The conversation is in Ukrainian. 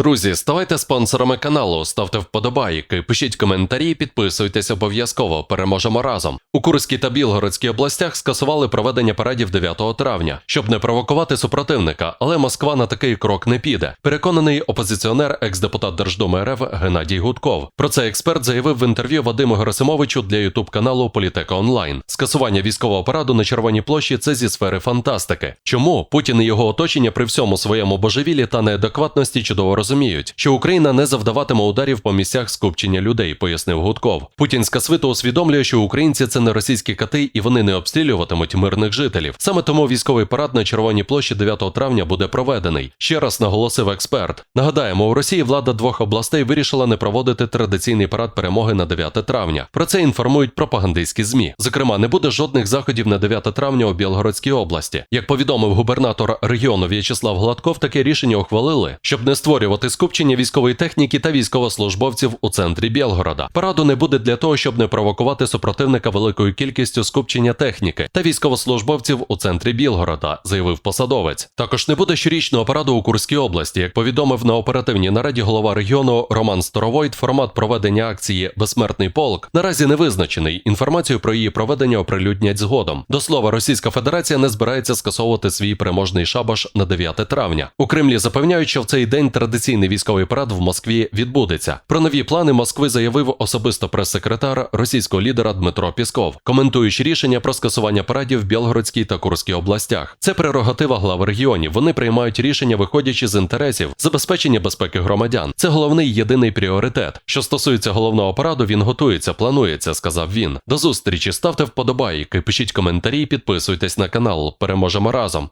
Друзі, ставайте спонсорами каналу, ставте вподобайки, пишіть коментарі, підписуйтесь обов'язково. Переможемо разом. У Курській та Білгородській областях скасували проведення парадів 9 травня, щоб не провокувати супротивника, але Москва на такий крок не піде. Переконаний опозиціонер, екс-депутат Держдуми РФ Геннадій Гудков. Про це експерт заявив в інтерв'ю Вадиму Герасимовичу для ютуб каналу Політека Онлайн. Скасування військового параду на Червоній площі це зі сфери фантастики. Чому Путін і його оточення при всьому своєму божевілі та неадекватності чудово розуміють, що Україна не завдаватиме ударів по місцях скупчення людей, пояснив Гудков. Путінська свита усвідомлює, що українці це не російські кати, і вони не обстрілюватимуть мирних жителів. Саме тому військовий парад на Червоній площі 9 травня буде проведений. Ще раз наголосив експерт. Нагадаємо, у Росії влада двох областей вирішила не проводити традиційний парад перемоги на 9 травня. Про це інформують пропагандистські змі. Зокрема, не буде жодних заходів на 9 травня у Білгородській області. Як повідомив губернатор регіону В'ячеслав Гладков, таке рішення ухвалили, щоб не створювати скупчення військової техніки та військовослужбовців у центрі Білгорода. Параду не буде для того, щоб не провокувати супротивника великою кількістю скупчення техніки та військовослужбовців у центрі Білгорода, заявив посадовець. Також не буде щорічного параду у Курській області. Як повідомив на оперативній нараді голова регіону Роман Сторовойт, формат проведення акції Безсмертний полк наразі не визначений. Інформацію про її проведення оприлюднять згодом. До слова, Російська Федерація не збирається скасовувати свій переможний шабаш на 9 травня. У Кремлі запевняють, що в цей день традиційний військовий парад в Москві відбудеться. Про нові плани Москви заявив особисто прес-секретар російського лідера Дмитро Пісков, коментуючи рішення про скасування парадів в Білгородській та Курській областях. Це прерогатива глав регіонів. Вони приймають рішення, виходячи з інтересів забезпечення безпеки громадян. Це головний єдиний пріоритет. Що стосується головного параду, він готується, планується, сказав він. До зустрічі ставте вподобайки, пишіть коментарі, підписуйтесь на канал. Переможемо разом.